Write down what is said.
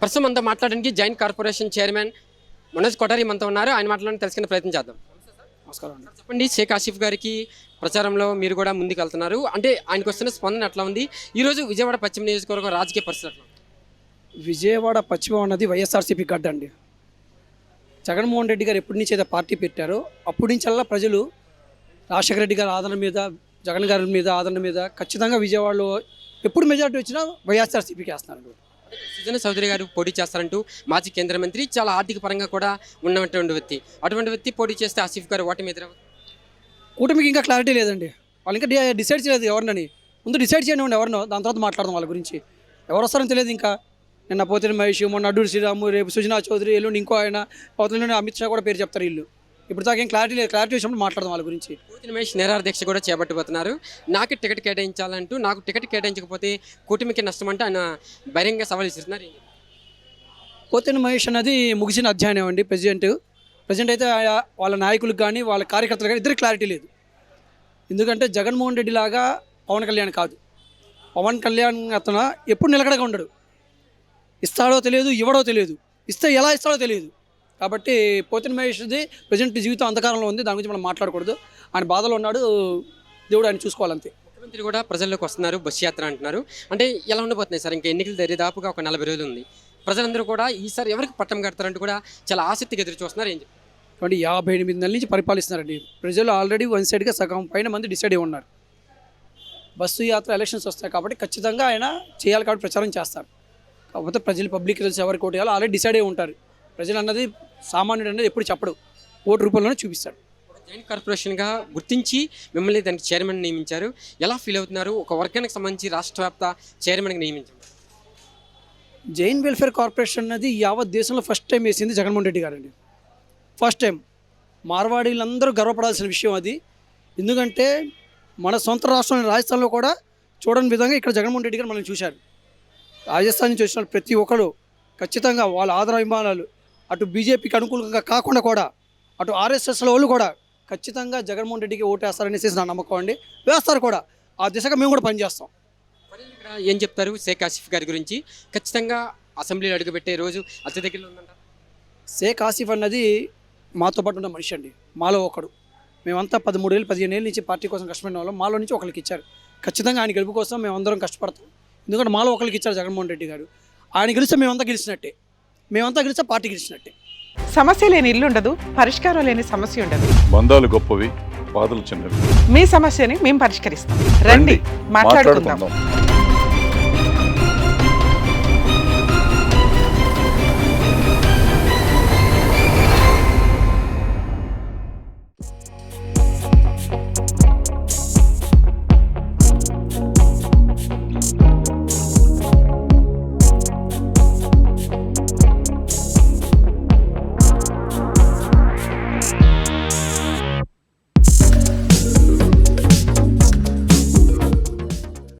ప్రస్తుతం మనతో మాట్లాడడానికి joint corporation chairman Manoj Kothari మనతో ఉన్నారు. ఆయన మాట్లాడడానికి తెలుసుకునే ప్రయత్నం చేద్దాం. నమస్కారం చెప్పండి షేక్ ఆసిఫ్ గారికి ప్రచారంలో మీరు కూడా ముందుకు వెళ్తున్నారు. అంటే ఆయనకు వస్తున్న స్పందన ఎట్లా ఉంది? ఈరోజు విజయవాడ పశ్చిమ నియోజకవర్గం రాజకీయ పరిస్థితి? విజయవాడ పశ్చిమ అన్నది వైఎస్ఆర్సీపీ గడ్డ అండి. జగన్మోహన్ రెడ్డి గారు ఎప్పటి నుంచి అయితే పార్టీ పెట్టారో అప్పటి నుంచల్లా ప్రజలు రాజశేఖర రెడ్డి గారి ఆదరణ మీద జగన్ గారి మీద ఆదరణ మీద ఖచ్చితంగా విజయవాడలో ఎప్పుడు మెజార్టీ వచ్చినా వైఎస్ఆర్సీపీకి వేస్తున్నారు. సుజన చౌదరి గారు పోటీ చేస్తారంటూ మాజీ కేంద్ర మంత్రి చాలా ఆర్థిక పరంగా కూడా ఉన్నటువంటి వ్యక్తి. అటువంటి వ్యక్తి పోటీ చేస్తే ఆసిఫ్ గారు ఓటమి మీద కూటమికి ఇంకా క్లారిటీ లేదండి. వాళ్ళు ఇంకా డిసైడ్ చేయలేదు ఎవరినని. ముందు డిసైడ్ చేయండి ఎవరినో దాని తర్వాత మాట్లాడదాం వాళ్ళ గురించి. ఎవరు వస్తారని తెలియదు ఇంకా. నిన్న పోతే మహేష్ మొన్న అడ్డూరు శ్రీరాము రేపు సుజనా చౌదరి ఎల్లుండి ఇంకో ఆయన అవతల అమిత్ షా కూడా పేరు చెప్తారు వీళ్ళు. ఇప్పుడు దాకా ఏం క్లారిటీ లేదు. క్లారిటీ వచ్చినప్పుడు మాట్లాడదాం వాళ్ళ గురించి. మహేష్ నిరాహార దీక్ష కూడా చేపట్టబోతున్నారు. నాకు టికెట్ కేటాయించాలంటూ నాకు టికెట్ కేటాయించకపోతే కూటమికి నష్టం అంటే ఆయన బహిరంగ సవాల్ ఇస్తున్నారు పోతేని మహేష్ అన్నది ముగిసిన అధ్యాయం అండి ప్రెసిడెంట్ ప్రెసిడెంట్ అయితే వాళ్ళ నాయకులకు కానీ వాళ్ళ కార్యకర్తలు కానీ ఇద్దరు క్లారిటీ లేదు. ఎందుకంటే జగన్మోహన్ రెడ్డి లాగా పవన్ కళ్యాణ్ కాదు. పవన్ కళ్యాణ్ అతను ఎప్పుడు నిలకడగా ఉండడు. ఇస్తాడో తెలియదు ఇవ్వడో తెలియదు. ఇస్తే ఎలా ఇస్తాడో తెలియదు. కాబట్టి పోతిన మహేష్ది ప్రజెంట్ జీవితం అంధకారంలో ఉంది దాని గురించి మనం మాట్లాడకూడదు. ఆయన బాధలో ఉన్నాడు దేవుడు ఆయన చూసుకోవాలంతే. ముఖ్యమంత్రి కూడా ప్రజల్లోకి వస్తున్నారు బస్సు యాత్ర అంటున్నారు. అంటే ఎలా ఉండబోతున్నాయి సార్? ఇంకా ఎన్నికలు దరిదాపుగా ఒక నలభై రోజులు ఉంది. ప్రజలందరూ కూడా ఈసారి ఎవరికి పట్టం కడతారంటూ కూడా చాలా ఆసక్తిగా ఎదురు చూస్తున్నారు. ఏం కాబట్టి యాభై ఎనిమిది నెలల నుంచి పరిపాలిస్తున్నారండి. ప్రజలు ఆల్రెడీ వన్ సైడ్గా సగం పైన మంది డిసైడ్ అయి ఉన్నారు. బస్సు యాత్ర ఎలక్షన్స్ వస్తాయి కాబట్టి ఖచ్చితంగా ఆయన చేయాలి కాబట్టి ప్రచారం చేస్తారు. కాకపోతే ప్రజలు పబ్లిక్ తెలిసి ఎవరికి ఓటు ఆల్రెడీ డిసైడ్ అయి ఉంటారు. ప్రజలు అన్నది సామాన్యుడు అనేది ఎప్పుడు చెప్పడు. ఓటు రూపంలోనే చూపిస్తాడు. జాయింట్ కార్పొరేషన్గా గుర్తించి మిమ్మల్ని దానికి చైర్మన్ నియమించారు. ఎలా ఫీల్ అవుతున్నారు? ఒక వర్గానికి సంబంధించి రాష్ట్ర వ్యాప్త చైర్మన్గా నియమించారు జైన్ వెల్ఫేర్ కార్పొరేషన్ అనేది యావత్ దేశంలో ఫస్ట్ టైం వేసింది జగన్మోహన్ రెడ్డి గారండి. First time. మార్వాడీలందరూ గర్వపడాల్సిన విషయం అది. ఎందుకంటే మన సొంత రాష్ట్రం రాజస్థాన్లో కూడా చూడని విధంగా ఇక్కడ జగన్మోహన్ రెడ్డి గారు మనం చూశారు. రాజస్థాన్ నుంచి వచ్చిన ప్రతి ఒక్కరు ఖచ్చితంగా వాళ్ళ ఆదర అభిమానాలు అటు బీజేపీకి అనుకూలంగా కాకుండా కూడా అటు ఆర్ఎస్ఎస్ల వాళ్ళు కూడా ఖచ్చితంగా జగన్మోహన్ రెడ్డికి ఓటేస్తారనేసి నా నమ్మకం అండి. వేస్తారు కూడా. ఆ దిశగా మేము కూడా పనిచేస్తాం. ఏం చెప్తారు షేక్ ఆసిఫ్ గారి గురించి? ఖచ్చితంగా అసెంబ్లీలో అడుగుపెట్టే రోజు అతి దగ్గరలో ఉందంట. షేక్ ఆసిఫ్ అన్నది మాతో పాటు ఉన్న మనిషి అండి. మాలో ఒకడు. మేమంతా పదమూడు ఏళ్ళు పదిహేను ఏళ్ళ నుంచి పార్టీ కోసం కష్టపడిన వాళ్ళం. మాలో నుంచి ఒకరికి ఇచ్చారు. ఖచ్చితంగా ఆయన గెలుపు కోసం మేమందరం కష్టపడతాం. ఎందుకంటే మాలో ఒకరికి ఇచ్చారు జగన్మోహన్ రెడ్డి గారు. ఆయన గెలిస్తే మేమంతా గెలిచినట్టే. మేమంతా గెలిస్తే పార్టీ గెలిచినట్టే. సమస్య లేని ఇల్లు ఉండదు పరిష్కారం లేని సమస్య ఉండదు. బంధాలు గొప్పవి బాధలు చిన్నవి. మీ సమస్యని మేము పరిష్కరిస్తాం. రండి మాట్లాడుకుందాం. మాట్లాడుకుందాం.